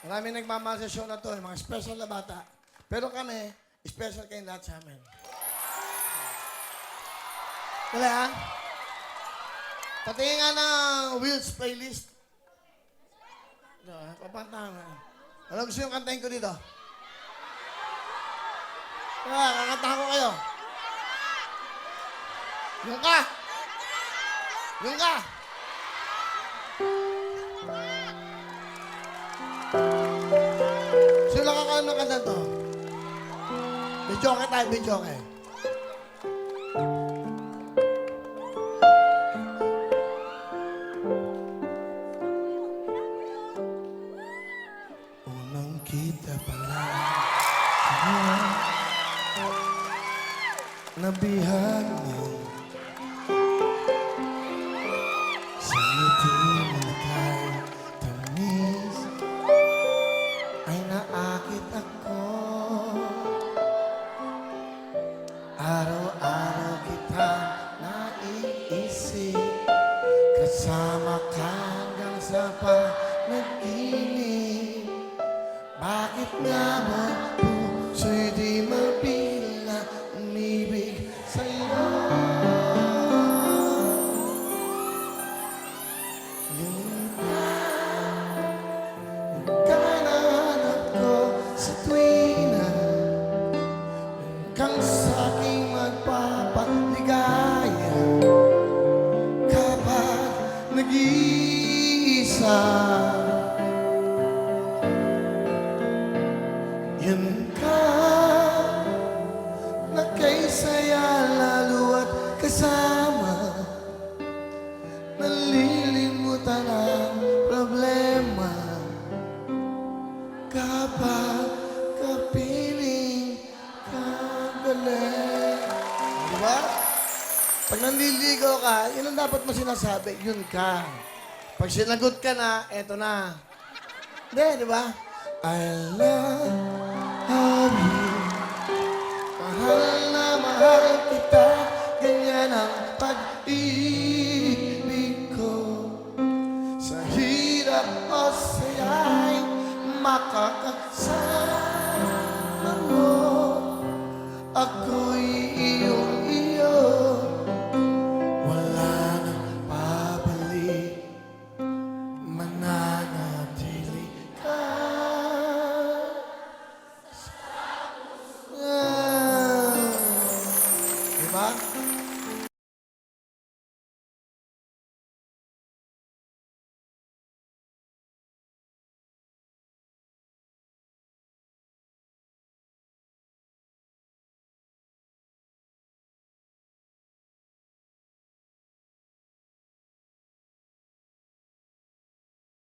Marami nagmamahal sa show na to, yung mga special na bata. Pero kami, special kayo lahat sa amin. Dali ha? Patingin nga ng Will's playlist. Ito, ha? Papanta mo. Ano gusto yung kantahin ko dito? Kaya, kakantahan ko kayo. Yung ka! Yung ka! Nakakaano ng kanta to? Bidyoke tayo, bidyoke. Unang kita pa lang Nabihan mo Araw-araw kita naiisip Kasama ka hanggang sa panaginip Bakit nga ba sa'king magpapaligaya Kapag nag-iisa Yun ka na kay saya lalo at kasama Nalilimutan ang problema Kapag kapiling Diba? Pag nanliligo ka, yun ang dapat mo sinasabi, yun ka. Pag sinagot ka na, eto na. Hindi, di ba? I love you. Mahal na mahal kita. Ganyan ang pag-ibig ko. Sa hirap o saya'y makakasama mo. Ako'y iyong observar